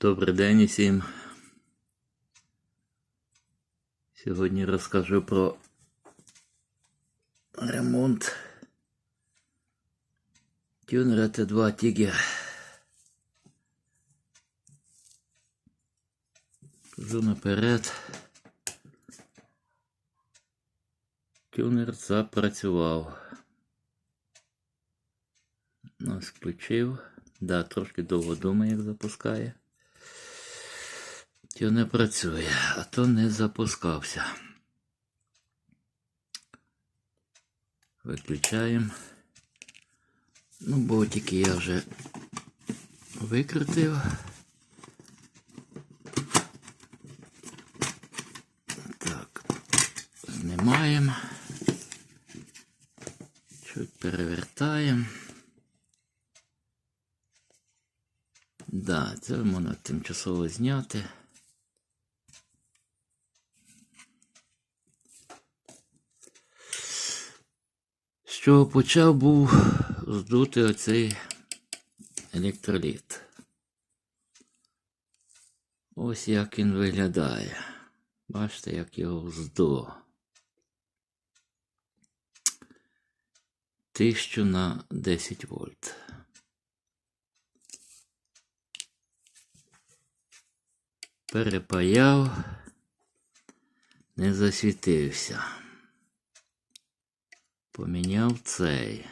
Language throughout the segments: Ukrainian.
Добрий день усім. Сьогодні розкажу про ремонт тюнера Т2 Тігер. Кажу наперед. Тюнер запрацював. Ось включив. Да, трошки довго думає, як запускає. То не працює, а то не запускався. Виключаємо. Ну, ботики я вже викрутив. Так, знімаємо. Чуть перевертаємо. Да, це можна тимчасово зняти. Чого почав був здути оцей електроліт. Ось як він виглядає. Бачите, як його здуло. Тисячу на 10 вольт. Перепаяв, не засвітився. Поміняв цей.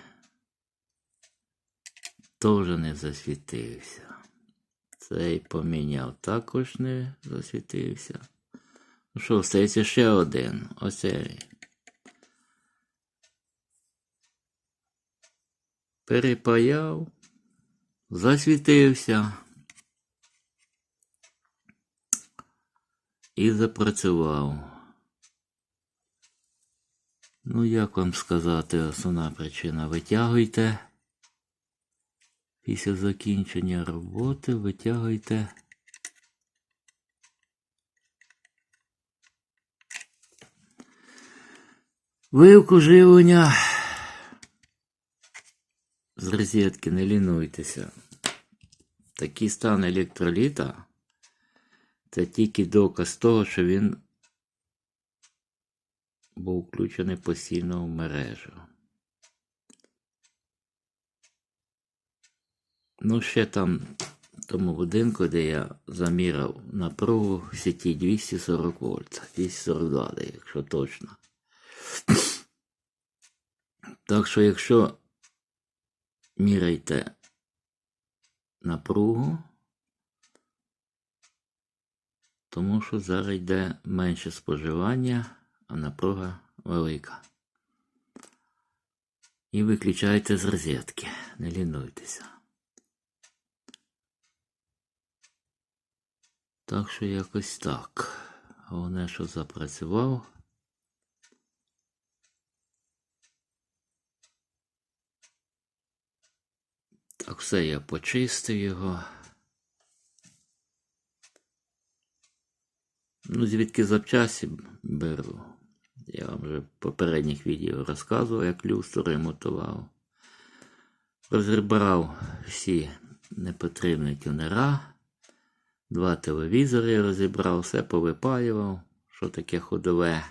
Теж не засвітився. Цей поміняв, також не засвітився. Ну що, стається ще один. Оцей. Перепаяв, засвітився. І запрацював. Ну, як вам сказати, основна причина. Витягуйте. Після закінчення роботи витягуйте. Вивку живлення. З розетки не лінуйтеся. Такий стан електроліта. Це тільки доказ того, що він був включений постійно в мережу. Ну, ще там в тому будинку, де я заміряв напругу в сіті 240 вольт, 242, якщо точно. Так що, якщо міряйте напругу, тому що зараз йде менше споживання, а напруга велика. І виключайте з розетки, не лінуйтеся. Так що якось так. Головне, що запрацював. Так, все, я почистив його. Ну, звідки запчасті беру. Я вам вже в попередніх відео розказував, як люстру ремонтував. Розібрав всі непотрібні тюнера. Два телевізори розібрав, все повипаював, що таке ходове.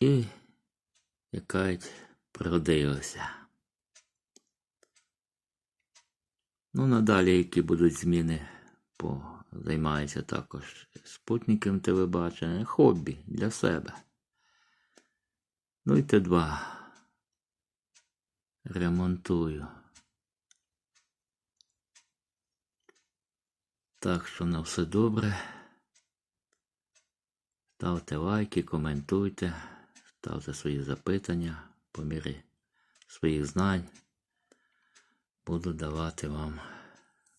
І якась пригодилося. Ну, надалі, які будуть зміни, по... займаюся також спутником телебачення, хобі для себе. Ну і Т2 ремонтую. Так що на все добре. Ставте лайки, коментуйте, ставте свої запитання по мірі своїх знань. Буду давати вам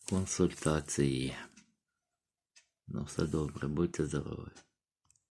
консультації. Ну, все добре, будьте здорові.